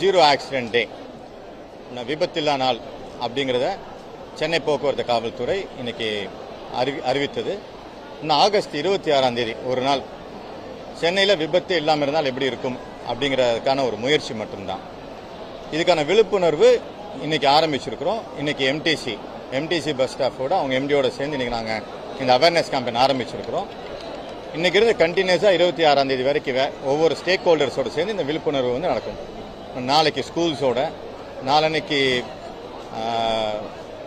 Zero accident டே. விபத்தில்லா நாள் அப்படிங்கிறத சென்னை போக்குவரத்து காவல்துறை இன்னைக்கு அறிவி அறிவித்தது. இன்னும் ஆகஸ்ட் இருபத்தி ஆறாம் தேதி ஒரு நாள். சென்னையில் விபத்து இல்லாமல் இருந்தால் எப்படி இருக்கும் அப்படிங்கிறதுக்கான ஒரு முயற்சி மட்டும்தான். இதுக்கான விழிப்புணர்வு இன்னைக்கு ஆரம்பிச்சிருக்கிறோம். இன்னைக்கு எம்டிசி எம்டிசி பஸ் ஸ்டாஃபோட அவங்க எம்டியோட சேர்ந்து இன்னைக்கு நாங்கள் இந்த அவேர்னஸ் கேம்பெயின் ஆரம்பிச்சிருக்கிறோம். இன்னைக்கு இருந்து கண்டினியூஸாக இருபத்தி ஆறாம் தேதி வரைக்கும் ஒவ்வொரு ஸ்டேக் ஹோல்டர்ஸோட சேர்ந்து இந்த விழிப்புணர்வு வந்து நடக்கும். நாளைக்கு ஸ்கூல்ஸோட நாளன்னைக்கு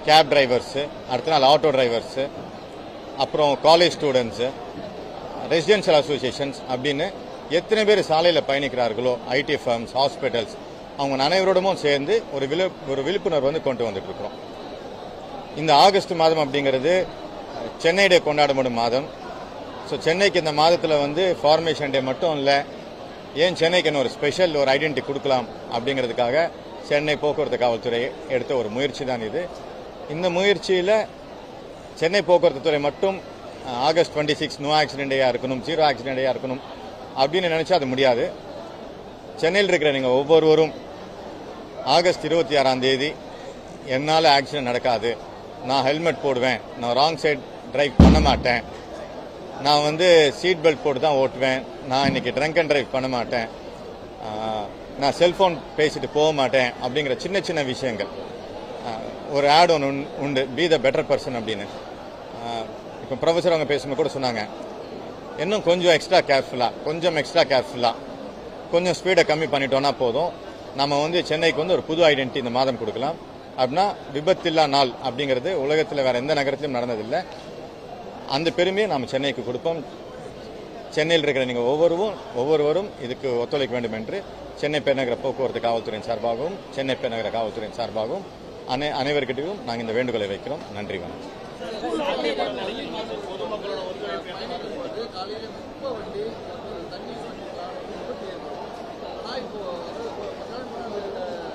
கேப் டிரைவர்ஸு அடுத்த நாள் ஆட்டோ டிரைவர்ஸு அப்புறம் காலேஜ் ஸ்டூடெண்ட்ஸு ரெசிடென்ஷியல் அசோசியேஷன்ஸ் அப்படின்னு எத்தனை பேர் சாலையில் பயணிக்கிறார்களோ ஐடி ஃபர்ம்ஸ் ஹாஸ்பிட்டல்ஸ் அவங்க அனைவரோடமும் சேர்ந்து ஒரு விழு ஒரு விழிப்புணர்வு வந்து கொண்டு வந்துட்டுருக்குறோம். இந்த ஆகஸ்ட் மாதம் அப்படிங்கிறது சென்னை டே கொண்டாடப்படும் மாதம். ஸோ சென்னைக்கு இந்த மாதத்தில் வந்து ஃபார்மேஷன் டே மட்டும் இல்லை ஏன் சென்னைக்கு ஒரு ஸ்பெஷல் ஒரு ஐடென்டிட்டி கொடுக்கலாம் அப்படிங்கிறதுக்காக சென்னை போக்குவரத்து காவல்துறை எடுத்த ஒரு முயற்சி தான் இது. இந்த முயற்சியில் சென்னை போக்குவரத்து துறை மட்டும் ஆகஸ்ட் டுவெண்ட்டி சிக்ஸ் நோ ஆக்சிடென்டையாக இருக்கணும் ஜீரோ ஆக்சிடென்டையாக இருக்கணும் அப்படின்னு நினச்சா அது முடியாது. சென்னையில் இருக்கிற நீங்கள் ஒவ்வொருவரும் ஆகஸ்ட் இருபத்தி ஆறாம் தேதி என்னால் ஆக்சிடென்ட் நடக்காது. நான் ஹெல்மெட் போடுவேன். நான் ராங் சைட் டிரைவ் பண்ண மாட்டேன். நான் வந்து சீட் பெல்ட் போட்டு தான் ஓட்டுவேன். நான் இன்னைக்கு ட்ரங்க் அண்ட் ட்ரைவ் பண்ண மாட்டேன். நான் செல்ஃபோன் பேசிட்டு போக மாட்டேன் அப்படிங்கிற சின்ன சின்ன விஷயங்கள். ஒரு ஆட் ஒன்று உண்டு. பி த பெட்டர் பர்சன் அப்படின்னு. இப்போ ப்ரொஃபஸர் அவங்க பேசும்போது கூட சொன்னாங்க. இன்னும் கொஞ்சம் எக்ஸ்ட்ரா கேர்ஃபுல்லாக கொஞ்சம் எக்ஸ்ட்ரா கேர்ஃபுல்லாக கொஞ்சம் ஸ்பீடை கம்மி பண்ணிட்டோன்னா போதும். நம்ம வந்து சென்னைக்கு வந்து ஒரு புது ஐடென்டிட்டி இந்த மாதம் கொடுக்கலாம். அப்படின்னா விபத்தில்லா நாள் அப்படிங்கிறது உலகத்தில் வேறு எந்த நகரத்திலும் நடந்ததில்லை. அந்த பெருமையை நாம் சென்னைக்கு கொடுப்போம். சென்னையில் இருக்கிற நீங்கள் ஒவ்வொருவரும் ஒவ்வொருவரும் இதுக்கு ஒத்துழைக்க வேண்டும் என்று சென்னை பெருநகர போக்குவரத்து காவல்துறையின் சார்பாகவும் சென்னை பெருநகர காவல்துறையின் சார்பாகவும் அனை அனைவர்கிட்டையும் நாங்கள் இந்த வேண்டுகோளை வைக்கிறோம். நன்றி வணக்கம்.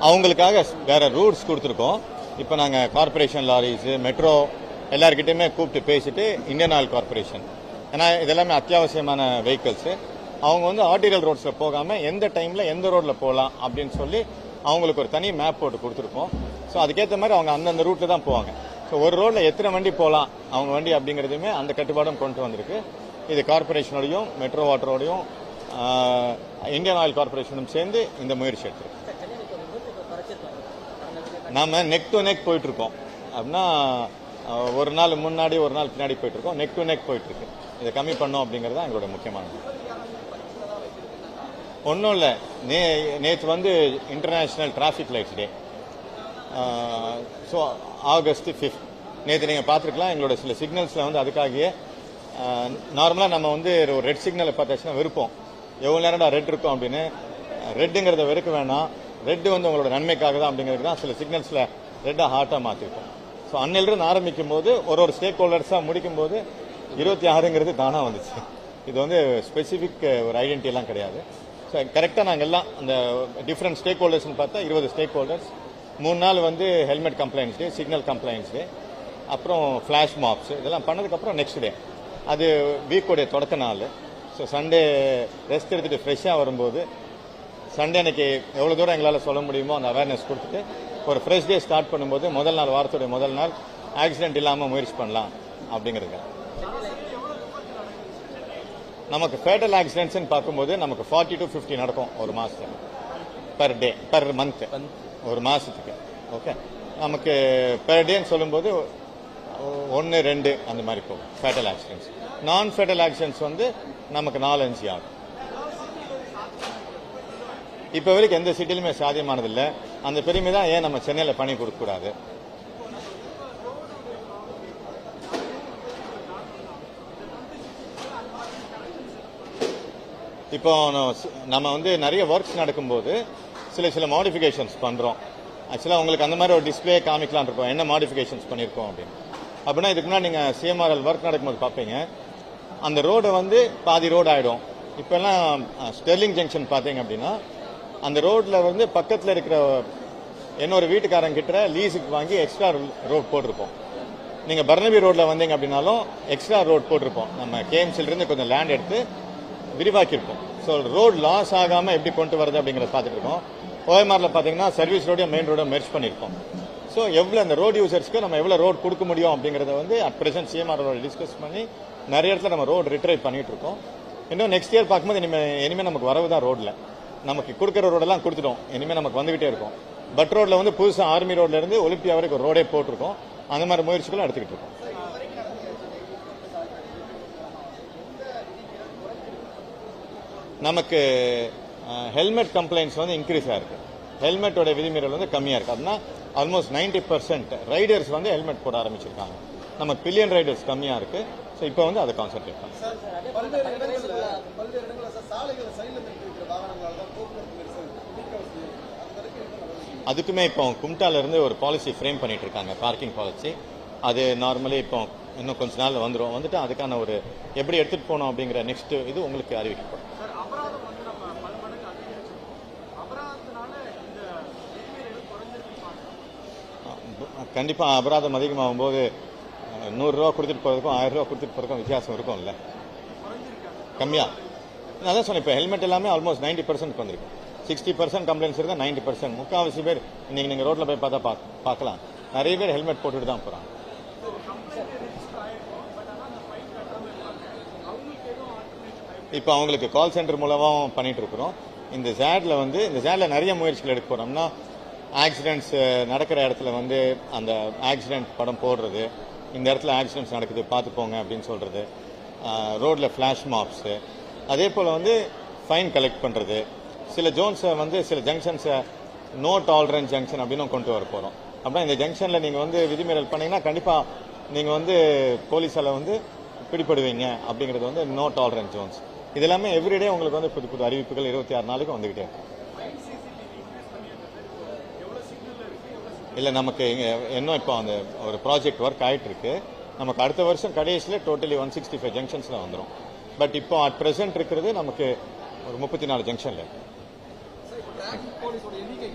அவங்களுக்காக வேற ரூட்ஸ் கொடுத்துருக்கோம். இப்போ நாங்கள் கார்ப்பரேஷன் லாரிஸு மெட்ரோ எல்லாருக்கிட்டையுமே கூப்பிட்டு பேசிட்டு இந்தியன் ஆயில் கார்ப்பரேஷன் ஏன்னா இதெல்லாமே அத்தியாவசியமான வெஹிக்கிள்ஸு அவங்க வந்து ஆர்டிகல் ரோட்ஸில் போகாமல் எந்த டைமில் எந்த ரோட்டில் போகலாம் அப்படின்னு சொல்லி அவங்களுக்கு ஒரு தனி மேப் போட்டு கொடுத்துருப்போம். ஸோ அதுக்கேற்ற மாதிரி அவங்க அந்தந்த ரூட்டில் தான் போவாங்க. ஸோ ஒரு ரோட்டில் எத்தனை வண்டி போகலாம் அவங்க வண்டி அப்படிங்கிறதுமே அந்த கட்டுப்பாடும் கொண்டு வந்திருக்கு. இது கார்ப்பரேஷனோடையும் மெட்ரோ வாட்டரோடையும் இந்தியன் ஆயில் கார்ப்பரேஷனும் சேர்ந்து இந்த முயற்சி எடுத்திருக்கு. நாம நெக் டு நெக் போயிட்டுருக்கோம் அப்படின்னா ஒரு நாள் முன்னாடி ஒரு நாள் பின்னாடி போயிட்டு இருக்கோம் நெக் டு நெக் இருக்கு இதை கம்மி பண்ணோம் அப்படிங்கிறது தான் எங்களோட முக்கியமானது ஒன்றும் இல்லை. நே நேற்று வந்து international traffic lights day so August fifth நேற்று நீங்கள் பார்த்துருக்கலாம். எங்களோட சில சிக்னல்ஸில் வந்து அதுக்காகவே நார்மலாக நம்ம வந்து ஒரு ரெட் சிக்னலை பார்த்தாச்சுன்னா வெறுப்போம் எவ்வளோ நேரம்டா ரெட் இருக்கும் அப்படின்னு. ரெட்டுங்கிறத வெறுக்க வேணாம். ரெட்டு வந்து உங்களோட நன்மைக்காக தான் அப்படிங்கிறது தான் சில சிக்னல்ஸில் ரெட்டாக ஹார்ட்டாக மாற்றிருக்கோம் ஸோ அன்னையிலிருந்து ஆரம்பிக்கும் போது ஒரு ஒரு ஸ்டேக் ஹோல்டர்ஸாக முடிக்கும் போது இருபத்தி ஆறுங்கிறது தானாக வந்துச்சு. இது வந்து ஸ்பெசிஃபிக் ஒரு ஐடென்டிலாம் கிடையாது. ஸோ கரெக்டாக நாங்கள் எல்லாம் அந்த டிஃப்ரெண்ட் ஸ்டேக் ஹோல்டர்ஸ்னு பார்த்தா இருபது ஸ்டேக் ஹோல்டர்ஸ் மூணு நாள் வந்து helmet complaints day signal complaints day அப்புறம் ஃப்ளாஷ் மாப்ஸ் இதெல்லாம் பண்ணதுக்கப்புறம் நெக்ஸ்ட் டே அது வீக்கோடைய தொடக்க நாள். ஸோ சண்டே ரெஸ்ட் எடுத்துகிட்டு ஃப்ரெஷ்ஷாக வரும்போது சண்டே அன்னைக்கு எவ்வளோ தூரம் எங்களால் சொல்ல முடியுமோ அந்த அவேர்னஸ் கொடுத்துட்டு ஒரு ஃப்ரெஷ் டே ஸ்டார்ட் பண்ணும்போது முதல் நாள் வாரத்துடைய முதல் நாள் ஆக்சிடென்ட் இல்லாமல் முயற்சி பண்ணலாம் அப்படிங்கிறது. நமக்கு ஃபேட்டல் ஆக்சிடென்ட்ஸ்னு பார்க்கும்போது நமக்கு ஃபார்ட்டி டு ஃபிஃப்டி நடக்கும் ஒரு மாதத்துக்கு பர் டே பர் மந்த் ஒரு மாதத்துக்கு ஓகே நமக்கு பெர் டேன்னு சொல்லும்போது ஒன்று ரெண்டு அந்த மாதிரி போகும். ஃபேட்டல் ஆக்சிடென்ட்ஸ் நான் ஃபேட்டல் ஆக்சிடென்ட்ஸ் வந்து நமக்கு நாலஞ்சு ஆகும். இப்போ வரைக்கும் எந்த சிட்டிலுமே சாத்தியமானதில்லை. அந்த பெருமை தான் ஏன் நம்ம சென்னையில் பண்ணி கொடுக்கக்கூடாது? இப்போ நம்ம வந்து நிறைய ஒர்க்ஸ் நடக்கும்போது சில சில மாடிஃபிகேஷன்ஸ் பண்ணுறோம் ஆக்சுவலாக உங்களுக்கு அந்த மாதிரி ஒரு டிஸ்பிளே காமிக்கலாம் இருக்கோம். என்ன மாடிஃபிகேஷன்ஸ் பண்ணியிருக்கோம் அப்படின்னு. அப்படின்னா இதுக்கு முன்னாடி நீங்கள் சிஎம்ஆர்எல் ஒர்க் நடக்கும்போது பார்ப்பீங்க. அந்த ரோடை வந்து பாதி ரோடு ஆகிடும் இப்போல்லாம் ஸ்டெர்லிங் ஜங்ஷன் பார்த்தீங்க அப்படின்னா அந்த ரோட்ல வந்து பக்கத்தில் இருக்கிற என்னோட வீட்டுக்காரங்க கிட்ட லீஸுக்கு வாங்கி எக்ஸ்ட்ரா ரோட் போட்டிருப்போம். நீங்க பர்னபி ரோட்ல வந்தீங்க அப்படின்னாலும் எக்ஸ்ட்ரா ரோட் போட்டிருப்போம். நம்ம கேஎம்சில இருந்து கொஞ்சம் லேண்ட் எடுத்து விரிவாக்கியிருப்போம். ஸோ ரோடு லாஸ் ஆகாமல் எப்படி கொண்டு வரது அப்படிங்கிறத பார்த்துட்டு இருக்கோம். ஓஎம்ஆரில் பார்த்தீங்கன்னா சர்வீஸ் ரோடையும் மெயின் ரோடும் மெர்ச் பண்ணியிருக்கோம் ஸோ எவ்வளோ அந்த ரோடு யூசர்ஸ்க்கு நம்ம எவ்வளோ ரோடு கொடுக்க முடியும் அப்படிங்கிறத வந்து அட் பிரசன்ட் சிஎம்ஆரோட டிஸ்கஸ் பண்ணி நிறைய இடத்துல நம்ம ரோடு ரிட்ரைவ் பண்ணிட்டு இருக்கோம். இன்னும் நெக்ஸ்ட் இயர் பார்க்கும்போது இனிமேல் இனிமேல் நமக்கு வரவு தான் ரோடில் நமக்கு கொடுக்குற ரோடெல்லாம் கொடுத்துட்டோம். இனிமேல் நமக்கு வந்துகிட்டே இருக்கும். பட் ரோட்ல வந்து புதுசாக ஆர்மி ரோட்ல இருந்து ஒலிம்பியா வரைக்கும் ரோடே போட்டிருக்கோம். அந்த மாதிரி முயற்சிகளும் எடுத்துக்கிட்டு இருக்கோம். நமக்கு ஹெல்மெட் கம்ப்ளைண்ட்ஸ் வந்து இன்க்ரீஸ் ஆயிருக்கு ஹெல்மெட்டோட விதிமீறல் வந்து கம்மியாக இருக்கு. அப்படின்னா ஆல்மோஸ்ட் நைன்டி பர்சன்ட் ரைடர்ஸ் வந்து ஹெல்மெட் போட ஆரம்பிச்சிருக்காங்க. நம்ம பில்லியன் ரைடர்ஸ் கம்மியாக இருக்கு. ஸோ இப்போ வந்து அதை கான்சென்ட்ரேட் பண்ணுறோம் அதுக்குமே இப்போ கும்டால இருந்து ஒரு பாலிசி ஃப்ரேம் பண்ணிட்டு இருக்காங்க பார்க்கிங் பாலிசி அது நார்மலி இப்போ இன்னும் கொஞ்ச நாள்ல வந்துடும் வந்துட்டு அதுக்கான ஒரு எப்படி எடுத்துட்டு போகணும் அப்படிங்கிற நெக்ஸ்ட் இது உங்களுக்கு அறிவிக்கப்படும். சார் அபராதம் அதிகமாகும் போது அஹ், நூறு ரூபா கொடுத்துட்டு போறதுக்கும் ஆயிரம் ரூபா கொடுத்துட்டு போறதுக்கும் வித்தியாசம் இருக்கும்ல. கம்மியா? நான் அதான் சொன்னேன் இப்போ ஹெல்மெட் எல்லாமே ஆல்மோஸ்ட் நைன்டி பர்சன்ட் வந்திருக்கு சிக்ஸ்டி பர்சன்ட் கம்ப்ளைண்ட்ஸ் இருந்தால் நைன்டி பர்சன்ட் முக்கால்வாசி பேர் இன்னைக்கு நீங்கள் ரோட்டில் போய் பார்த்தா பார்க்க பார்க்கலாம். நிறைய பேர் ஹெல்மெட் போட்டுட்டு தான் போகிறாங்க இப்போ அவங்களுக்கு கால் சென்டர் மூலமாக பண்ணிட்டு இருக்கிறோம். இந்த ஜேட்ல வந்து இந்த ஜேட்ல நிறைய முயற்சிகள் எடுக்க போறோம்னா ஆக்சிடென்ட்ஸ் நடக்கிற இடத்துல வந்து அந்த ஆக்சிடென்ட் படம் போடுறது இந்த இடத்துல ஆக்சிடென்ட்ஸ் நடக்குது பார்த்து போங்க அப்படின்னு சொல்றது ரோட்ல ஃபிளாஷ் மாப்ஸு அதே போல் வந்து ஃபைன் கலெக்ட் பண்ணுறது சில ஜோன்ஸை வந்து சில ஜங்ஷன்ஸை நோ டாலரன்ஸ் ஜங்ஷன் அப்படின்னு கொண்டு வர போகிறோம் அப்படின்னா இந்த ஜங்ஷனில் நீங்கள் வந்து விதிமீறல் பண்ணீங்கன்னா கண்டிப்பாக நீங்கள் வந்து போலீஸால் வந்து பிடிபடுவீங்க அப்படிங்கிறது வந்து நோ டாலரன்ஸ் ஜோன்ஸ் இது எல்லாமே எவ்ரிடே உங்களுக்கு வந்து புது புது அறிவிப்புகள் இருபத்தி ஆறு நாளைக்கு வந்துக்கிட்டே இருக்கும் நமக்கு இங்கே இன்னும் இப்போ அந்த ஒரு ப்ராஜெக்ட் ஒர்க் ஆகிட்டு இருக்கு. நமக்கு அடுத்த வருஷம் கடைசியில் டோட்டலி ஒன் சிக்ஸ்டி ஃபைவ் ஜங்ஷன்ஸில் வந்துடும் பட் இப்போ அட் பிரசன்ட் இருக்கிறது நமக்கு ஒரு முப்பத்தி நாலு ஜங்ஷன்ல